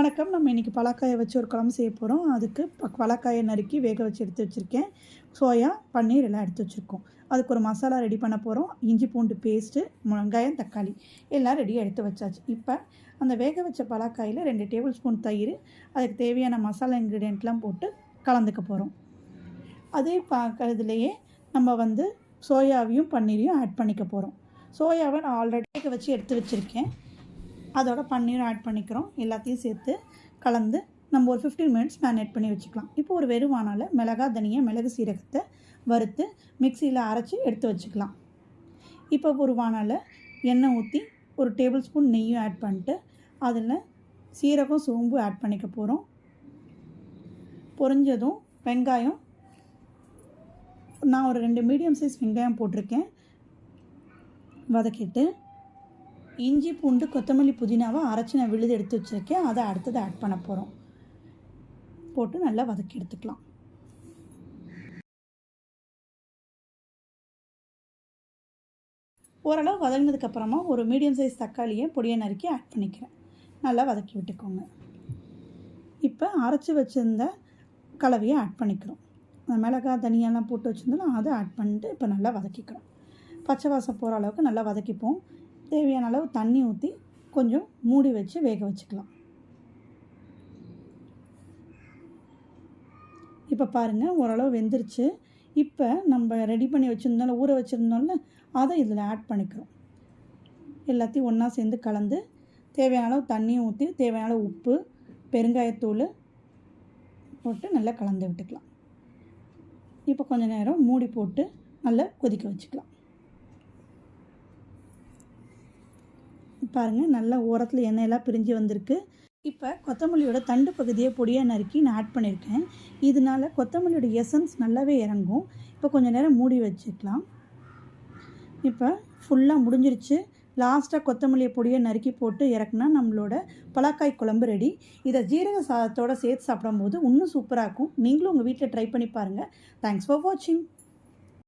வணக்கம். நம்ம இன்றைக்கி பலாக்காயை வச்சு ஒரு குழம்பு செய்ய போகிறோம் அதுக்கு ப- பலாக்காயை நறுக்கி வேக வச்சு எடுத்து வச்சுருக்கேன். சோயா பன்னீர் எல்லாம் எடுத்து வச்சுருக்கோம். அதுக்கு ஒரு மசாலா ரெடி பண்ண போகிறோம் இஞ்சி பூண்டு பேஸ்ட்டு வெங்காயம் தக்காளி எல்லாம் ரெடியாக எடுத்து வச்சாச்சு. இப்போ அந்த வேக வச்ச பலாக்காயில் ரெண்டு டேபிள் ஸ்பூன் தயிர் அதுக்கு தேவையான மசாலா இன்க்ரீடியண்ட்லாம் போட்டு கலந்துக்க போகிறோம் அதே பா இதுலேயே நம்ம வந்து சோயாவையும் பன்னீரையும் ஆட் பண்ணிக்க போகிறோம் சோயாவை நான் ஆல்ரெடி வேக வச்சு எடுத்து வச்சுருக்கேன். அதோட பன்னீரும் ஆட் பண்ணிக்கிறோம். எல்லாத்தையும் சேர்த்து கலந்து நம்ம ஒரு ஃபிஃப்டீன் மினிட்ஸ் மேரினேட் பண்ணி வச்சுக்கலாம். இப்போ ஒரு வெறும் மிளகா தனியாக மிளகு சீரகத்தை வறுத்து மிக்சியில் அரைச்சி எடுத்து வச்சுக்கலாம். இப்போ ஒரு வானால எண்ணெய் ஊற்றி ஒரு டேபிள் ஸ்பூன் நெய்யும் ஆட் பண்ணிட்டு அதில் சீரகம் சோம்பு ஆட் பண்ணிக்க போகிறோம் பொரிஞ்சதும் வெங்காயம் நான் ஒரு ரெண்டு மீடியம் சைஸ் வெங்காயம் போட்டிருக்கேன். வதக்கிட்டு இஞ்சி பூண்டு கொத்தமல்லி புதினாவை அரைச்சி நான் விழுது எடுத்து வச்சுருக்கேன். அதை அடுத்தது ஆட் பண்ண போகிறோம் போட்டு நல்லா வதக்கி எடுத்துக்கலாம். ஓரளவு வதங்கினதுக்கப்புறமா ஒரு மீடியம் சைஸ் தக்காளியை பொடியை நறுக்கி ஆட் பண்ணிக்கிறேன். நல்லா வதக்கி விட்டுக்கோங்க. இப்போ அரைச்சி வச்சுருந்த கலவையை ஆட் பண்ணிக்கிறோம். அந்த மிளகாய் தனியெல்லாம் போட்டு வச்சுருந்தோம் அதை ஆட் பண்ணிட்டு இப்போ நல்லா வதக்கிக்கிறோம். பச்சை வாசம் போகிற அளவுக்கு நல்லா வதக்கிப்போம். தேவையான அளவு தண்ணி ஊற்றி கொஞ்சம் மூடி வச்சு வேக வச்சுக்கலாம். இப்போ பாருங்கள் ஓரளவு வெந்துருச்சு. இப்போ நம்ம ரெடி பண்ணி வச்சுருந்தோம்ல ஊற வச்சுருந்தோம்ல அதை இதில் ஆட் பண்ணிக்கிறோம். எல்லாத்தையும் ஒன்றா சேர்ந்து கலந்து தேவையான அளவு தண்ணியும் ஊற்றி தேவையான அளவு உப்பு பெருங்காயத்தூள் போட்டு நல்லா கலந்து விட்டுக்கலாம். இப்போ கொஞ்சம் நேரம் மூடி போட்டு நல்லா கொதிக்க வச்சுக்கலாம். பாருங்கள் நல்லா ஓரத்தில் எண்ணெயெல்லாம் பிரிஞ்சு வந்திருக்கு. இப்போ கொத்தமல்லியோட தண்டு பகுதியை பொடியாக நறுக்கி நான் ஆட் பண்ணியிருக்கேன் இதனால கொத்தமல்லியோட எசன்ஸ் நல்லாவே இறங்கும். இப்போ கொஞ்சம் நேரம் மூடி வச்சுக்கலாம். இப்போ ஃபுல்லாக முடிஞ்சிருச்சு. லாஸ்ட்டாக கொத்தமல்லியை பொடியை நறுக்கி போட்டு இறக்குனா நம்மளோட பலாக்காய் குழம்பு ரெடி இதை ஜீரக சாதத்தோட சேர்த்து சாப்பிடும்போது இன்னும் சூப்பராக இருக்கும். நீங்களும் உங்கள் வீட்டில் ட்ரை பண்ணி பாருங்கள் தேங்க்ஸ் ஃபார் வாட்சிங்